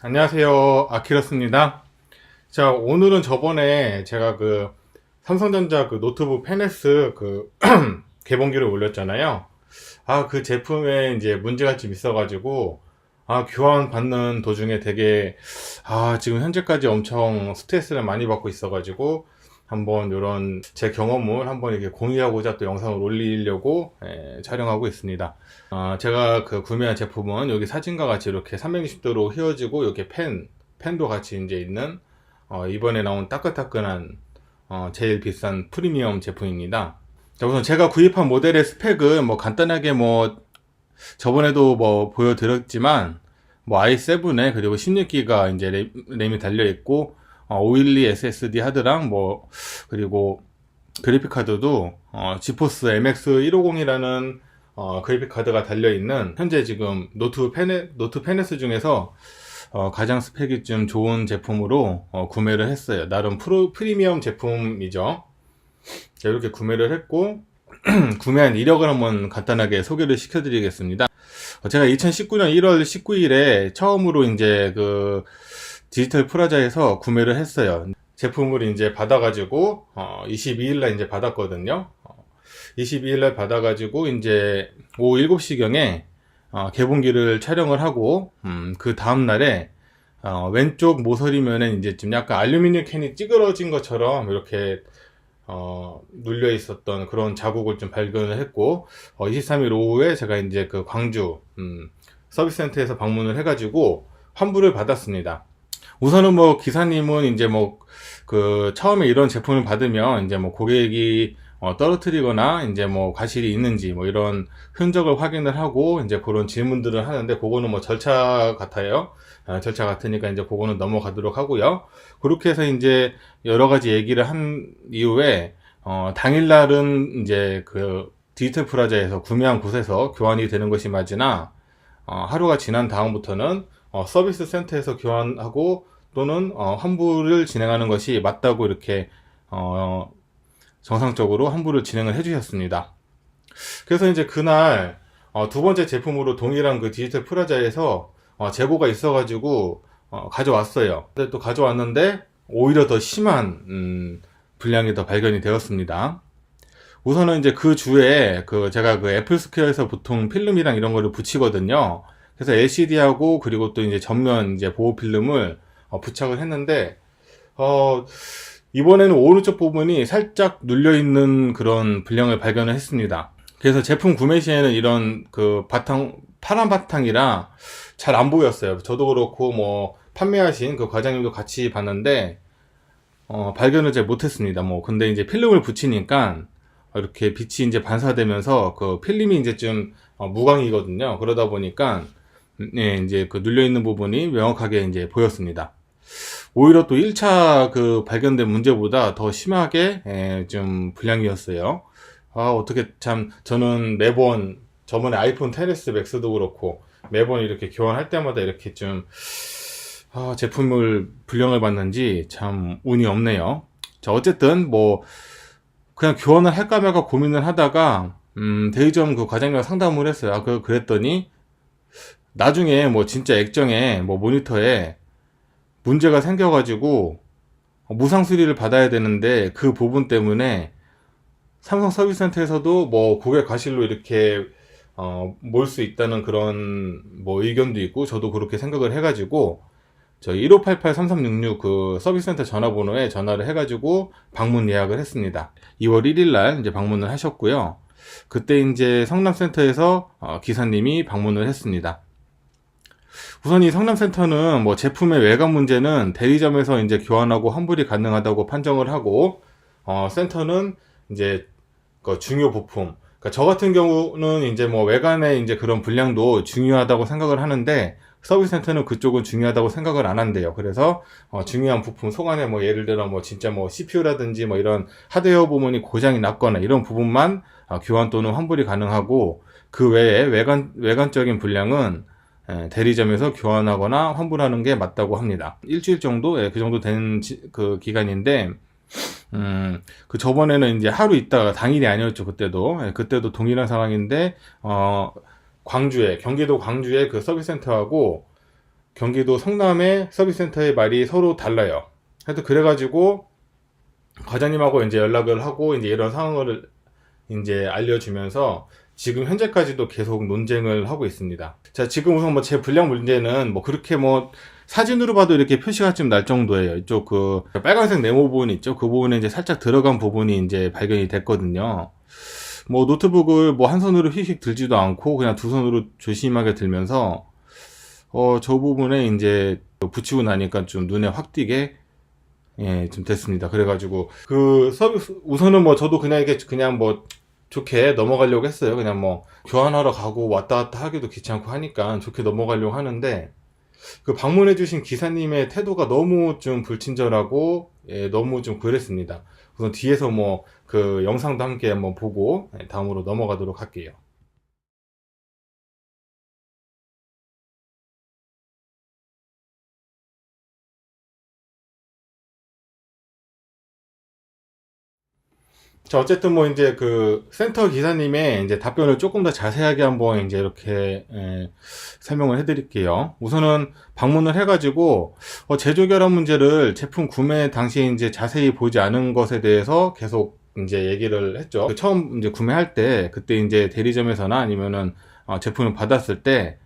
안녕하세요. 아키러스입니다. 자, 오늘은 저번에 제가 그 삼성전자 그 노트북 페네스 그 개봉기를 올렸잖아요. 아, 그 제품에 이제 문제가 좀 있어가지고, 아, 교환 받는 도중에 되게, 아, 지금 현재까지 엄청 스트레스를 많이 받고 있어가지고, 한번 이런 제 경험을 한번 이렇게 공유하고자 또 영상을 올리려고 예, 촬영하고 있습니다. 아, 제가 그 구매한 제품은 여기 사진과 같이 이렇게 360도로 휘어지고 이렇게 펜, 펜도 같이 이제 있는 어, 이번에 나온 따끈따끈한 어, 제일 비싼 프리미엄 제품입니다. 자, 우선 제가 구입한 모델의 스펙은 뭐 간단하게 뭐 저번에도 뭐 보여드렸지만 뭐 i7에 그리고 16기가 이제 램, 램이 달려 있고 어, 512 SSD 하드랑 뭐 그리고 그래픽 카드도 어, 지포스 MX 150이라는 어, 그래픽 카드가 달려 있는 현재 지금 노트 페네 노트 페네스 중에서 어, 가장 스펙이 좀 좋은 제품으로 어, 구매를 했어요. 나름 프로 프리미엄 제품이죠. 자, 이렇게 구매를 했고 구매한 이력을 한번 간단하게 소개를 시켜드리겠습니다. 어, 제가 2019년 1월 19일에 처음으로 이제 그 디지털 프라자에서 구매를 했어요. 제품을 이제 받아가지고 어, 22일날 이제 받았거든요. 어, 22일날 받아가지고 이제 오후 7시경에 어, 개봉기를 촬영을 하고 음, 그 다음 날에 어, 왼쪽 모서리면은 이제 좀 약간 알루미늄 캔이 찌그러진 것처럼 이렇게 어, 눌려 있었던 그런 자국을 좀 발견을 했고, 어, 23일 오후에 제가 이제 그 광주, 음, 서비스 센터에서 방문을 해가지고 환불을 받았습니다. 우선은 뭐 기사님은 이제 뭐 그 처음에 이런 제품을 받으면 이제 뭐 고객이 어, 떨어뜨리거나 이제 뭐 과실이 있는지 뭐 이런 흔적을 확인을 하고 이제 그런 질문들을 하는데 그거는 뭐 절차 같아요. 아, 절차 같으니까 이제 그거는 넘어가도록 하고요. 그렇게 해서 이제 여러 가지 얘기를 한 이후에 어, 당일날은 이제 그 디지털 프라자에서 구매한 곳에서 교환이 되는 것이 맞으나 어, 하루가 지난 다음부터는 어, 서비스 센터에서 교환하고 또는 어, 환불을 진행하는 것이 맞다고 이렇게 어, 정상적으로 환불을 진행을 해주셨습니다. 그래서 이제 그날 어, 두 번째 제품으로 동일한 그 디지털 프라자에서 어, 재고가 있어가지고 어, 가져왔어요. 근데 또 가져왔는데 오히려 더 심한 음, 분량이 더 발견이 되었습니다. 우선은 이제 그 주에 그 제가 그 애플 스퀘어에서 보통 필름이랑 이런 거를 붙이거든요. 그래서 LCD하고 그리고 또 이제 전면 이제 보호 필름을 어, 부착을 했는데 어 이번에는 오른쪽 부분이 살짝 눌려 있는 그런 분량을 발견을 했습니다. 그래서 제품 구매 시에는 이런 그 바탕 파란 바탕이라 잘 안 보였어요. 저도 그렇고 뭐 판매하신 그 과장님도 같이 봤는데 어, 발견을 잘 못했습니다. 뭐 근데 이제 필름을 붙이니까 이렇게 빛이 이제 반사되면서 그 필름이 이제 좀 어, 무광이거든요. 그러다 보니까 네, 이제 그 눌려 있는 부분이 명확하게 이제 보였습니다. 오히려 또 1차 그 발견된 문제보다 더 심하게 에, 좀 불량이었어요. 아, 어떻게 참 저는 매번 저번에 아이폰 10s 맥스도 그렇고 매번 이렇게 교환할 때마다 이렇게 좀 아, 제품을 불량을 받는지 참 운이 없네요. 자, 어쨌든 뭐 그냥 교환을 할까 말까 고민을 하다가 음, 대리점 그 과장님과 상담을 했어요. 아, 그 그랬더니 나중에 뭐 진짜 액정에 뭐 모니터에 문제가 생겨가지고 무상 수리를 받아야 되는데 그 부분 때문에 삼성 서비스 센터에서도 뭐 고객 과실로 이렇게 어, 몰 수 있다는 그런 뭐 의견도 있고 저도 그렇게 생각을 해가지고 저 1588-3366 그 서비스 센터 전화번호에 전화를 해가지고 방문 예약을 했습니다. 2월 1일 날 이제 방문을 하셨고요. 그때 이제 성남센터에서 어, 기사님이 방문을 했습니다. 우선 이 성남센터는 뭐 제품의 외관 문제는 대리점에서 이제 교환하고 환불이 가능하다고 판정을 하고 어, 센터는 이제 그 중요 부품. 그러니까 저 같은 경우는 이제 뭐 외관의 이제 그런 분량도 중요하다고 생각을 하는데 서비스 센터는 그쪽은 중요하다고 생각을 안 한대요. 그래서 어, 중요한 부품 속안에 뭐 예를 들어 뭐 진짜 뭐 CPU라든지 뭐 이런 하드웨어 부분이 고장이 났거나 이런 부분만 어, 교환 또는 환불이 가능하고 그 외에 외관 외관적인 분량은 예, 대리점에서 교환하거나 환불하는 게 맞다고 합니다. 일주일 정도, 예, 그 정도 된 그 기간인데, 음, 그 저번에는 이제 하루 있다가 당일이 아니었죠, 그때도. 예, 그때도 동일한 상황인데, 어, 광주에, 경기도 광주에 그 서비스 센터하고 경기도 성남의 서비스 센터의 말이 서로 달라요. 하여튼 그래가지고 과장님하고 이제 연락을 하고 이제 이런 상황을 이제 알려주면서 지금 현재까지도 계속 논쟁을 하고 있습니다. 자, 지금 우선 뭐 제 분량 문제는 뭐 그렇게 뭐 사진으로 봐도 이렇게 표시가 좀 날 정도예요. 이쪽 그 빨간색 네모 부분 있죠? 그 부분에 이제 살짝 들어간 부분이 이제 발견이 됐거든요. 뭐 노트북을 뭐 한 손으로 휙휙 들지도 않고 그냥 두 손으로 조심하게 들면서 어, 저 부분에 이제 붙이고 나니까 좀 눈에 확 띄게 예, 좀 됐습니다. 그래가지고 그 서비스 우선은 뭐 저도 그냥 이게 그냥 뭐 좋게 넘어가려고 했어요. 그냥 뭐 교환하러 가고 왔다 갔다 하기도 귀찮고 하니까 좋게 넘어가려고 하는데 그 방문해 주신 기사님의 태도가 너무 좀 불친절하고 예, 너무 좀 그랬습니다. 우선 뒤에서 뭐 그 영상도 함께 한번 보고 예, 다음으로 넘어가도록 할게요. 자, 어쨌든 뭐 이제 그 센터 기사님의 이제 답변을 조금 더 자세하게 한번 이제 이렇게 예, 설명을 해드릴게요. 우선은 방문을 해가지고 어, 제조 결함 문제를 제품 구매 당시에 이제 자세히 보지 않은 것에 대해서 계속 이제 얘기를 했죠. 그 처음 이제 구매할 때 그때 이제 대리점에서나 아니면은 어, 제품을 받았을 때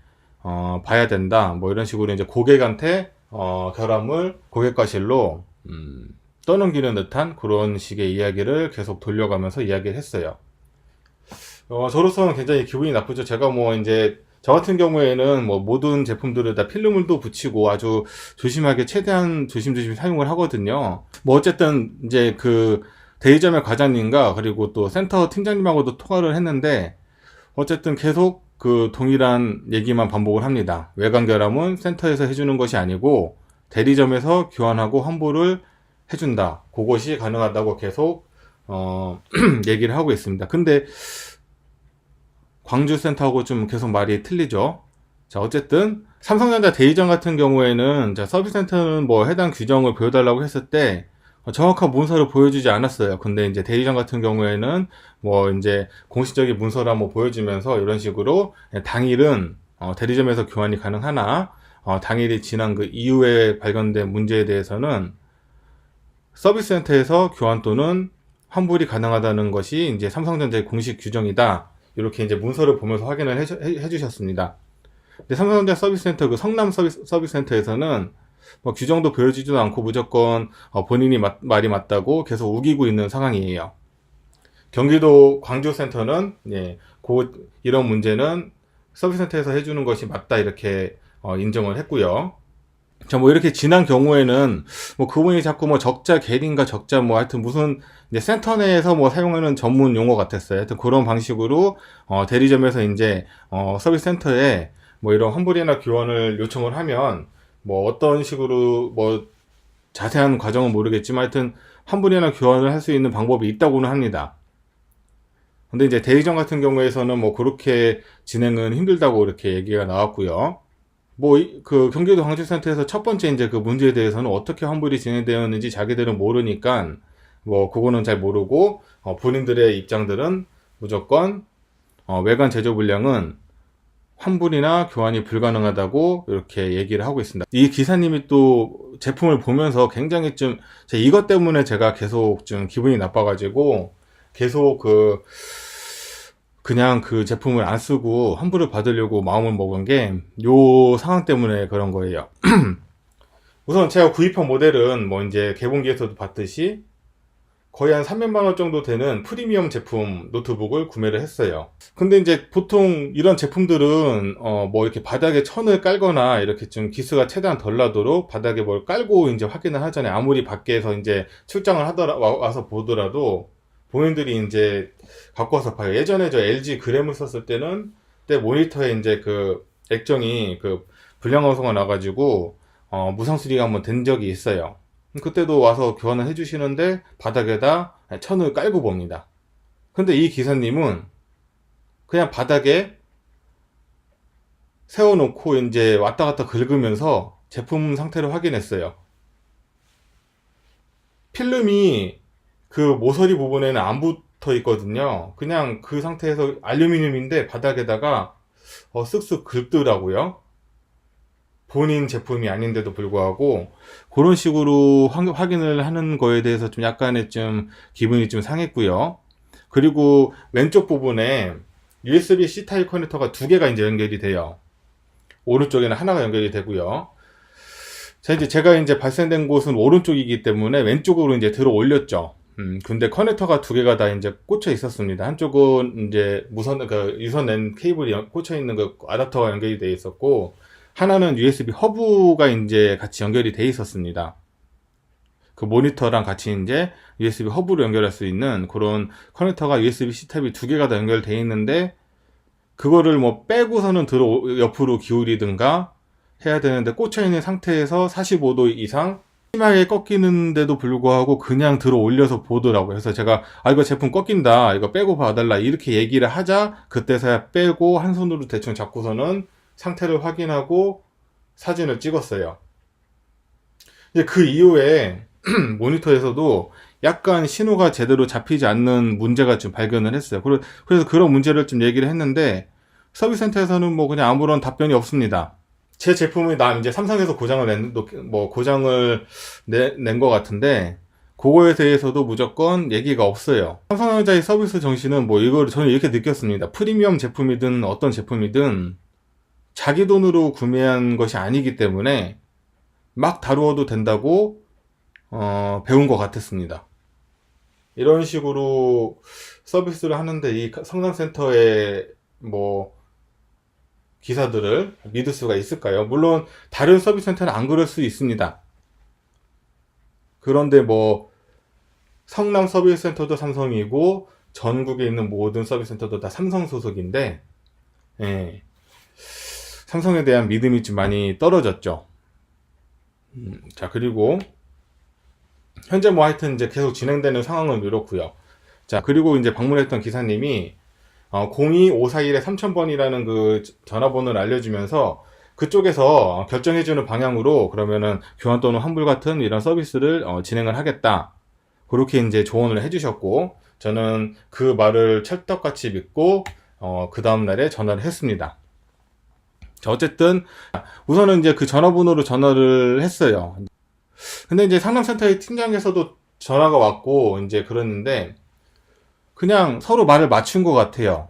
어, 봐야 된다. 뭐 이런 식으로 이제 고객한테 어, 결함을 고객 과실로 음, 떠넘기는 듯한 그런 식의 이야기를 계속 돌려가면서 이야기를 했어요. 어, 저로서는 굉장히 기분이 나쁘죠. 제가 뭐 이제 저 같은 경우에는 뭐 모든 제품들을 다 필름을도 붙이고 아주 조심하게 최대한 조심조심 사용을 하거든요. 뭐 어쨌든 이제 그 대리점의 과장님과 그리고 또 센터 팀장님하고도 통화를 했는데 어쨌든 계속 그 동일한 얘기만 반복을 합니다. 외관 결함은 센터에서 해주는 것이 아니고 대리점에서 교환하고 환불을 해준다. 그것이 가능하다고 계속 어, 얘기를 하고 있습니다. 근데 광주 센터하고 좀 계속 말이 틀리죠. 자, 어쨌든 삼성전자 대리점 같은 경우에는 자, 서비스 센터는 뭐 해당 규정을 보여달라고 했을 때 어, 정확한 문서를 보여주지 않았어요. 근데 이제 대리점 같은 경우에는 뭐 이제 공식적인 문서를 한번 보여주면서 이런 식으로 당일은 어, 대리점에서 교환이 가능하나 어, 당일이 지난 그 이후에 발견된 문제에 대해서는 서비스 센터에서 교환 또는 환불이 가능하다는 것이 이제 삼성전자의 공식 규정이다. 이렇게 이제 문서를 보면서 확인을 해, 해, 주셨습니다 근데 삼성전자 서비스 센터 그 성남 서비스, 서비스 센터에서는 뭐 규정도 보여주지도 않고 무조건 어, 본인이 맞, 말이 맞다고 계속 우기고 있는 상황이에요. 경기도 광주 센터는 예, 그 이런 문제는 서비스 센터에서 해주는 것이 맞다 이렇게 어, 인정을 했고요. 자, 뭐 이렇게 지난 경우에는 뭐 그분이 자꾸 뭐 적자 계린가 적자 뭐 하여튼 무슨 이제 센터 내에서 뭐 사용하는 전문 용어 같았어요. 하여튼 그런 방식으로 어 대리점에서 이제 어 서비스 센터에 뭐 이런 환불이나 교환을 요청을 하면 뭐 어떤 식으로 뭐 자세한 과정은 모르겠지만 하여튼 환불이나 교환을 할 수 있는 방법이 있다고는 합니다. 근데 이제 대리점 같은 경우에서는 뭐 그렇게 진행은 힘들다고 이렇게 얘기가 나왔고요. 뭐 그 경기도 광주센터에서 첫 번째 이제 그 문제에 대해서는 어떻게 환불이 진행되었는지 자기들은 모르니까 뭐 그거는 잘 모르고 어 본인들의 입장들은 무조건 어 외관 제조 불량은 환불이나 교환이 불가능하다고 이렇게 얘기를 하고 있습니다. 이 기사님이 또 제품을 보면서 굉장히 좀 이것 때문에 제가 계속 좀 기분이 나빠가지고 계속 그 그냥 그 제품을 안 쓰고 환불을 받으려고 마음을 먹은 게 요 상황 때문에 그런 거예요. 우선 제가 구입한 모델은 뭐 이제 개봉기에서도 봤듯이 거의 한 300만 원 정도 되는 프리미엄 제품 노트북을 구매를 했어요. 근데 이제 보통 이런 제품들은 어 뭐 이렇게 바닥에 천을 깔거나 이렇게 좀 기스가 최대한 덜 나도록 바닥에 뭘 깔고 이제 확인을 하잖아요. 아무리 밖에서 이제 출장을 하더라 와서 보더라도 본인들이 이제 갖고 와서 봐요. 예전에 저 LG 그램을 썼을 때는 때 모니터에 이제 그 액정이 그 불량화소가 나가지고 어 무상 수리가 한번 된 적이 있어요. 그때도 와서 교환을 해주시는데 바닥에다 천을 깔고 봅니다. 근데 이 기사님은 그냥 바닥에 세워놓고 이제 왔다 갔다 긁으면서 제품 상태를 확인했어요. 필름이 그 모서리 부분에는 안 붙어 있거든요. 그냥 그 상태에서 알루미늄인데 바닥에다가 어, 쓱쓱 긁더라고요. 본인 제품이 아닌데도 불구하고 그런 식으로 확- 확인을 하는 거에 대해서 좀 약간의 좀 기분이 좀 상했고요. 그리고 왼쪽 부분에 USB-C 타입 커넥터가 두 개가 이제 연결이 돼요. 오른쪽에는 하나가 연결이 되고요. 자, 이제 제가 이제 발생된 곳은 오른쪽이기 때문에 왼쪽으로 이제 들어 올렸죠. 음, 근데 커넥터가 두 개가 다 이제 꽂혀 있었습니다. 한쪽은 이제 무선, 그, 유선 랜 케이블이 연- 꽂혀 있는 그 아답터가 연결이 돼 있었고, 하나는 USB 허브가 이제 같이 연결이 돼 있었습니다. 그 모니터랑 같이 이제 USB 허브로 연결할 수 있는 그런 커넥터가 USB-C 타입이 두 개가 다 연결돼 있는데, 그거를 뭐 빼고서는 들어, 옆으로 기울이든가 해야 되는데 꽂혀 있는 상태에서 45도 이상 심하게 꺾이는데도 불구하고 그냥 들어 올려서 보더라고요. 그래서 제가 아 이거 제품 꺾인다. 이거 빼고 봐달라. 이렇게 얘기를 하자 그때서야 빼고 한 손으로 대충 잡고서는 상태를 확인하고 사진을 찍었어요. 이제 그 이후에 모니터에서도 약간 신호가 제대로 잡히지 않는 문제가 좀 발견을 했어요. 그래- 그래서 그런 문제를 좀 얘기를 했는데 서비스 센터에서는 뭐 그냥 아무런 답변이 없습니다. 제 제품이 나 이제 삼성에서 고장을 낸, 뭐 고장을 낸 것 같은데 그거에 대해서도 무조건 얘기가 없어요. 삼성전자의 서비스 정신은 뭐 이걸 저는 이렇게 느꼈습니다. 프리미엄 제품이든 어떤 제품이든 자기 돈으로 구매한 것이 아니기 때문에 막 다루어도 된다고 어, 배운 것 같았습니다. 이런 식으로 서비스를 하는데 이 성남센터의 뭐 기사들을 믿을 수가 있을까요? 물론 다른 서비스 센터는 안 그럴 수 있습니다. 그런데 뭐 성남 서비스 센터도 삼성이고 전국에 있는 모든 서비스 센터도 다 삼성 소속인데 예. 삼성에 대한 믿음이 좀 많이 떨어졌죠. 음, 자 그리고 현재 뭐 하여튼 이제 계속 진행되는 상황은 이렇고요. 자 그리고 이제 방문했던 기사님이 어, 02541에 3000번이라는 그 전화번호를 알려주면서 그쪽에서 결정해주는 방향으로 그러면은 교환 또는 환불 같은 이런 서비스를 어, 진행을 하겠다. 그렇게 이제 조언을 해주셨고 저는 그 말을 찰떡같이 믿고 어, 그 다음날에 전화를 했습니다. 자, 어쨌든 우선은 이제 그 전화번호로 전화를 했어요. 근데 이제 상담센터의 팀장에서도 전화가 왔고 이제 그랬는데 그냥 서로 말을 맞춘 것 같아요.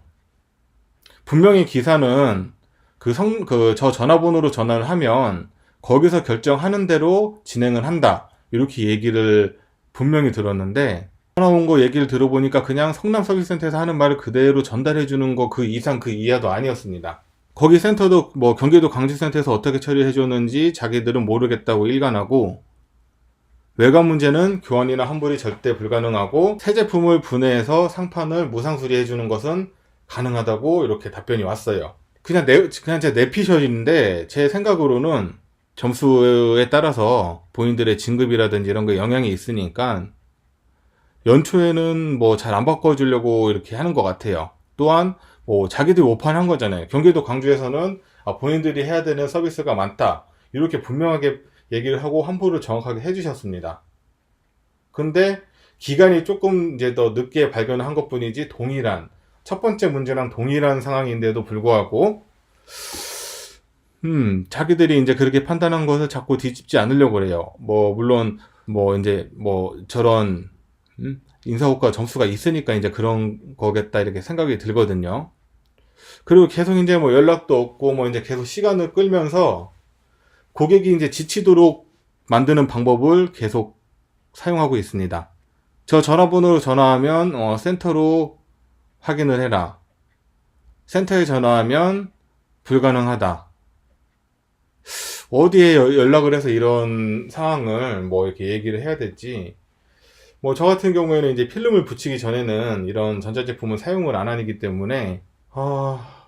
분명히 기사는 그 성, 그 저 전화번호로 전화를 하면 거기서 결정하는 대로 진행을 한다. 이렇게 얘기를 분명히 들었는데 전화 온 거 얘기를 들어보니까 그냥 성남 서비스센터에서 하는 말을 그대로 전달해 주는 거 그 이상 그 이하도 아니었습니다. 거기 센터도 뭐 경기도 광주센터에서 어떻게 처리해 줬는지 자기들은 모르겠다고 일관하고 외관 문제는 교환이나 환불이 절대 불가능하고 새 제품을 분해해서 상판을 무상 수리해 주는 것은 가능하다고 이렇게 답변이 왔어요. 그냥 내 그냥 제 내피셜인데 제 생각으로는 점수에 따라서 본인들의 진급이라든지 이런 거 영향이 있으니까 연초에는 뭐 잘 안 바꿔주려고 이렇게 하는 것 같아요. 또한 뭐 자기들이 오판한 거잖아요. 경기도 광주에서는 아, 본인들이 해야 되는 서비스가 많다. 이렇게 분명하게 얘기를 하고 환불을 정확하게 해주셨습니다. 근데 기간이 조금 이제 더 늦게 발견한 것 뿐이지 동일한 첫 번째 문제랑 동일한 상황인데도 불구하고 음 자기들이 이제 그렇게 판단한 것을 자꾸 뒤집지 않으려고 그래요. 뭐 물론 뭐 이제 뭐 저런 음? 인사고과 점수가 있으니까 이제 그런 거겠다 이렇게 생각이 들거든요. 그리고 계속 이제 뭐 연락도 없고 뭐 이제 계속 시간을 끌면서 고객이 이제 지치도록 만드는 방법을 계속 사용하고 있습니다. 저 전화번호로 전화하면 어, 센터로 확인을 해라. 센터에 전화하면 불가능하다. 어디에 여- 연락을 해서 이런 상황을 뭐 이렇게 얘기를 해야 될지 뭐 저 같은 경우에는 이제 필름을 붙이기 전에는 이런 전자제품을 사용을 안 하기 때문에 아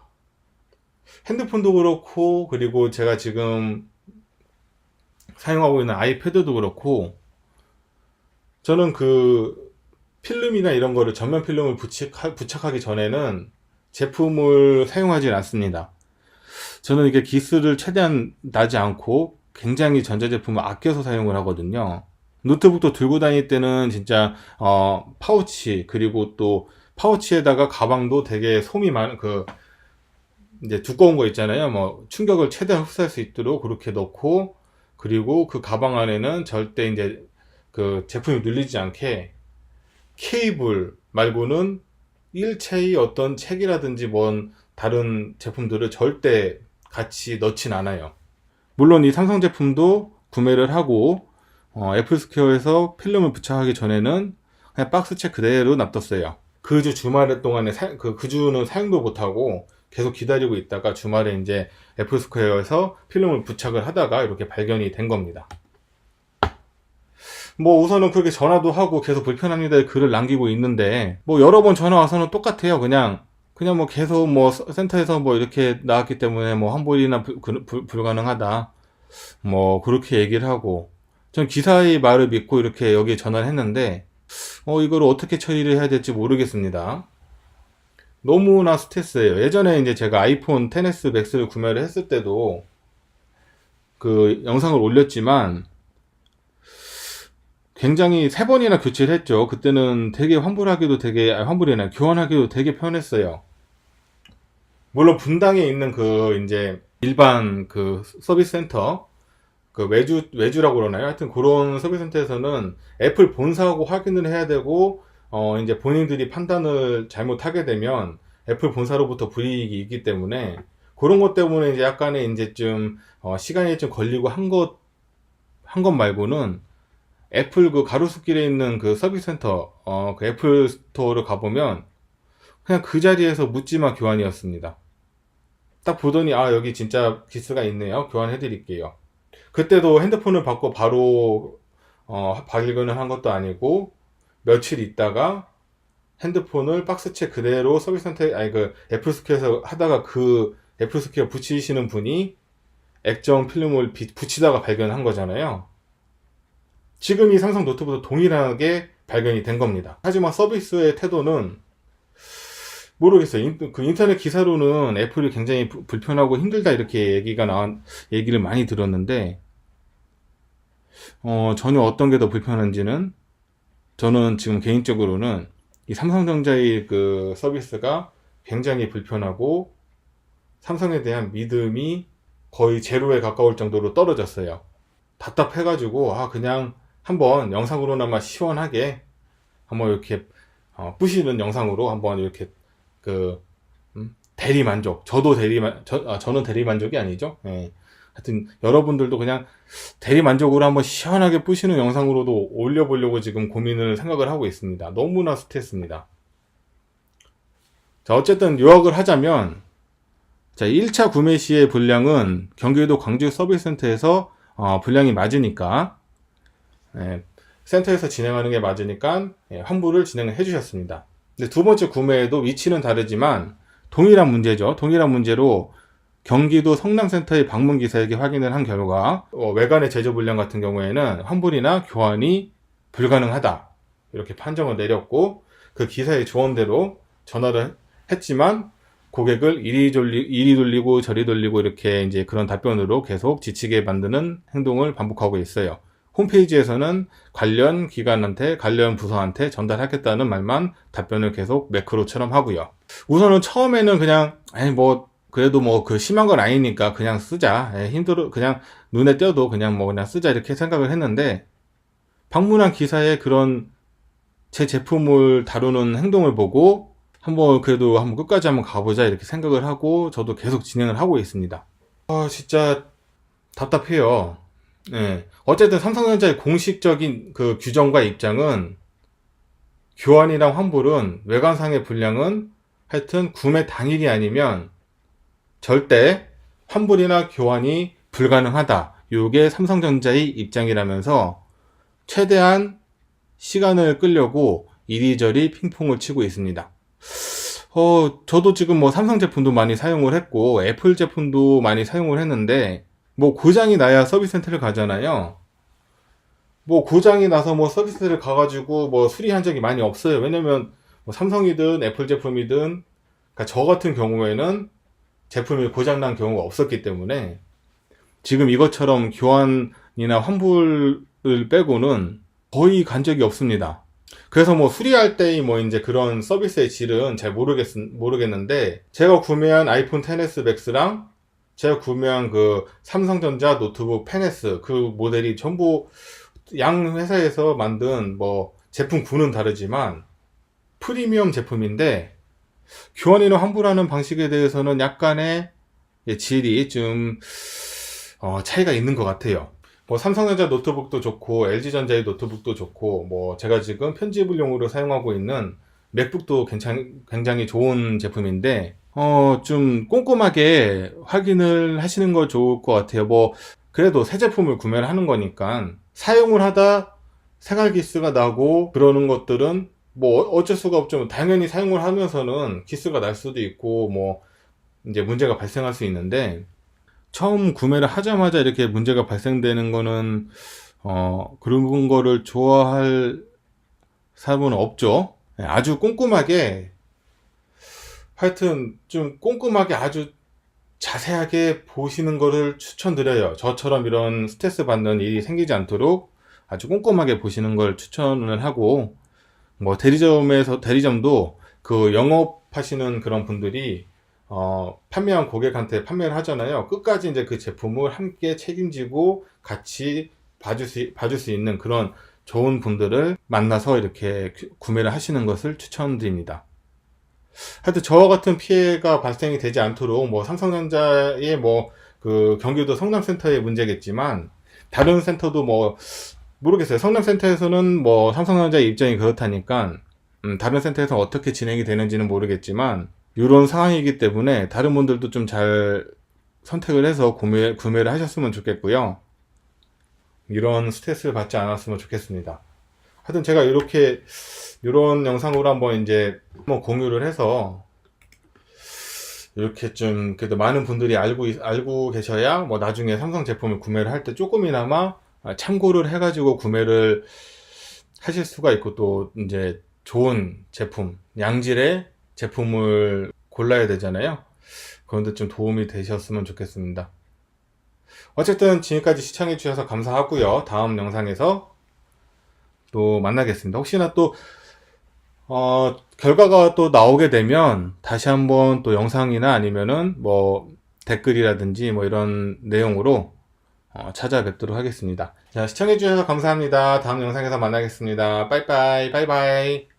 핸드폰도 그렇고 그리고 제가 지금 사용하고 있는 아이패드도 그렇고 저는 그 필름이나 이런 거를 전면 필름을 부착하, 부착하 기 전에는 제품을 사용하지 않습니다. 저는 이게 기스를 최대한 나지 않고 굉장히 전자제품을 아껴서 사용을 하거든요. 노트북도 들고 다닐 때는 진짜 어, 파우치 그리고 또 파우치에다가 가방도 되게 솜이 많은 그 이제 두꺼운 거 있잖아요. 뭐 충격을 최대한 흡수할 수 있도록 그렇게 넣고 그리고 그 가방 안에는 절대 이제 그 제품이 눌리지 않게 케이블 말고는 일체의 어떤 책이라든지 뭔 다른 제품들을 절대 같이 넣진 않아요. 물론 이 삼성 제품도 구매를 하고 어, 애플 스퀘어에서 필름을 부착하기 전에는 그냥 박스책 그대로 놔뒀어요. 그 주 주말 동안에 사, 그, 그 주는 사용도 못하고 계속 기다리고 있다가 주말에 이제 애플 스퀘어에서 필름을 부착을 하다가 이렇게 발견이 된 겁니다. 뭐 우선은 그렇게 전화도 하고 계속 불편합니다 글을 남기고 있는데 뭐 여러 번 전화 와서는 똑같아요. 그냥 그냥 뭐 계속 뭐 센터에서 뭐 이렇게 나왔기 때문에 뭐 환불이나 불, 불, 불가능하다. 뭐 그렇게 얘기를 하고 전 기사의 말을 믿고 이렇게 여기에 전화를 했는데 어 이걸 어떻게 처리를 해야 될지 모르겠습니다. 너무나 스트레스예요. 예전에 이제 제가 아이폰 10s 맥스를 구매를 했을 때도 그 영상을 올렸지만 굉장히 세 번이나 교체를 했죠. 그때는 되게 환불하기도 되게 아니, 환불이나 교환하기도 되게 편했어요. 물론 분당에 있는 그 이제 일반 그 서비스 센터 그 외주 외주라고 그러나요? 하여튼 그런 서비스 센터에서는 애플 본사하고 확인을 해야 되고 어 이제 본인들이 판단을 잘못하게 되면 애플 본사로부터 불이익이 있기 때문에 그런 것 때문에 이제 약간의 이제 좀 어, 시간이 좀 걸리고 한 것 한 것 말고는 애플 그 가로수길에 있는 그 서비스 센터 어 그 애플 스토어를 가보면 그냥 그 자리에서 묻지마 교환이었습니다. 딱 보더니 아 여기 진짜 기스가 있네요. 교환해 드릴게요. 그때도 핸드폰을 받고 바로 어, 발견을 한 것도 아니고 며칠 있다가 핸드폰을 박스채 그대로 서비스 센터에 아니 그 애플 스퀘어에서 하다가 그 애플 스퀘어 붙이시는 분이 액정 필름을 비- 붙이다가 발견한 거잖아요. 지금 이 삼성 노트북도 동일하게 발견이 된 겁니다. 하지만 서비스의 태도는 모르겠어요. 인, 그 인터넷 기사로는 애플이 굉장히 부- 불편하고 힘들다 이렇게 얘기가 나온 얘기를 많이 들었는데 어, 전혀 어떤 게 더 불편한지는 저는 지금 개인적으로는 이 삼성전자의 그 서비스가 굉장히 불편하고 삼성에 대한 믿음이 거의 제로에 가까울 정도로 떨어졌어요. 답답해가지고 아 그냥 한번 영상으로나마 시원하게 한번 이렇게 어, 뿌시는 영상으로 한번 이렇게 그 음, 대리 만족 저도 대리 만 저, 아, 저는 대리 만족이 아니죠. 예. 하여튼 여러분들도 그냥 대리 만족으로 한번 시원하게 뿌시는 영상으로도 올려보려고 지금 고민을 생각을 하고 있습니다. 너무나 스트레스입니다. 자, 어쨌든 요약을 하자면, 자, 1차 구매 시의 분량은 경기도 광주 서비스 센터에서 어, 분량이 맞으니까, 예, 센터에서 진행하는 게 맞으니까 예, 환불을 진행을 해주셨습니다. 근데 두 번째 구매에도 위치는 다르지만 동일한 문제죠. 동일한 문제로 경기도 성남센터의 방문 기사에게 확인을 한 결과 어, 외관의 제조 불량 같은 경우에는 환불이나 교환이 불가능하다 이렇게 판정을 내렸고 그 기사의 조언대로 전화를 했지만 고객을 이리 돌리 이리 돌리고 저리 돌리고 이렇게 이제 그런 답변으로 계속 지치게 만드는 행동을 반복하고 있어요. 홈페이지에서는 관련 기관한테 관련 부서한테 전달하겠다는 말만 답변을 계속 매크로처럼 하고요. 우선은 처음에는 그냥 아니 뭐 그래도 뭐 그 심한 건 아니니까 그냥 쓰자. 예, 힘들어 그냥 눈에 띄어도 그냥 뭐 그냥 쓰자 이렇게 생각을 했는데 방문한 기사의 그런 제 제품을 다루는 행동을 보고 한번 그래도 한번 끝까지 한번 가보자 이렇게 생각을 하고 저도 계속 진행을 하고 있습니다. 아 진짜 답답해요. 예. 어쨌든 삼성전자의 공식적인 그 규정과 입장은 교환이랑 환불은 외관상의 분량은 하여튼 구매 당일이 아니면 절대 환불이나 교환이 불가능하다. 요게 삼성전자의 입장이라면서 최대한 시간을 끌려고 이리저리 핑퐁을 치고 있습니다. 어, 저도 지금 뭐 삼성 제품도 많이 사용을 했고 애플 제품도 많이 사용을 했는데 뭐 고장이 나야 서비스 센터를 가잖아요. 뭐 고장이 나서 뭐 서비스를 가가지고 뭐 수리한 적이 많이 없어요. 왜냐면 뭐 삼성이든 애플 제품이든 그러니까 저 같은 경우에는 제품이 고장난 경우가 없었기 때문에 지금 이것처럼 교환이나 환불을 빼고는 거의 간 적이 없습니다. 그래서 뭐 수리할 때의 뭐 이제 그런 서비스의 질은 잘 모르겠, 모르겠는데, 제가 구매한 아이폰 XS 맥스랑 제가 구매한 그 삼성전자 노트북 펜S 그 모델이 전부 양 회사에서 만든 뭐 제품 구는 다르지만 프리미엄 제품인데 교환이나 환불하는 방식에 대해서는 약간의 예, 질이 좀 어, 차이가 있는 것 같아요. 뭐 삼성전자 노트북도 좋고 LG전자의 노트북도 좋고 뭐 제가 지금 편집을용으로 사용하고 있는 맥북도 굉장히 굉장히 좋은 제품인데 어 좀 꼼꼼하게 확인을 하시는 거 좋을 것 같아요. 뭐 그래도 새 제품을 구매를 하는 거니까 사용을 하다 생활 기스가 나고 그러는 것들은 뭐 어- 어쩔 수가 없죠. 당연히 사용을 하면서는 기스가 날 수도 있고 뭐 이제 문제가 발생할 수 있는데 처음 구매를 하자마자 이렇게 문제가 발생되는 거는 어 그런 거를 좋아할 사람은 없죠. 예, 아주 꼼꼼하게 하여튼 좀 꼼꼼하게 아주 자세하게 보시는 거를 추천드려요. 저처럼 이런 스트레스 받는 일이 생기지 않도록 아주 꼼꼼하게 보시는 걸 추천을 하고 뭐 대리점에서 대리점도 그 영업하시는 그런 분들이 어, 판매한 고객한테 판매를 하잖아요. 끝까지 이제 그 제품을 함께 책임지고 같이 봐줄 수, 봐줄 수 있는 그런 좋은 분들을 만나서 이렇게 구- 구매를 하시는 것을 추천드립니다. 하여튼 저와 같은 피해가 발생이 되지 않도록 뭐 삼성전자의 뭐 그 경기도 성남센터의 문제겠지만 다른 센터도 뭐 모르겠어요. 성남센터에서는 뭐 삼성전자의 입장이 그렇다니까 음, 다른 센터에서 어떻게 진행이 되는지는 모르겠지만 이런 상황이기 때문에 다른 분들도 좀 잘 선택을 해서 구매, 구매를 하셨으면 좋겠고요. 이런 스트레스를 받지 않았으면 좋겠습니다. 하여튼 제가 이렇게 이런 영상으로 한번 이제 한번 공유를 해서 이렇게 좀 그래도 많은 분들이 알고 있- 알고 계셔야 뭐 나중에 삼성 제품을 구매를 할 때 조금이나마 아, 참고를 해가지고 구매를 하실 수가 있고 또 이제 좋은 제품 양질의 제품을 골라야 되잖아요. 그런데 좀 도움이 되셨으면 좋겠습니다. 어쨌든 지금까지 시청해 주셔서 감사하고요. 다음 영상에서 또 만나겠습니다. 혹시나 또 어, 결과가 또 나오게 되면 다시 한번 또 영상이나 아니면은 뭐 댓글이라든지 뭐 이런 내용으로 어, 찾아뵙도록 하겠습니다. 자, 시청해 주셔서 감사합니다. 다음 영상에서 만나겠습니다. 빠이빠이, 바이바이.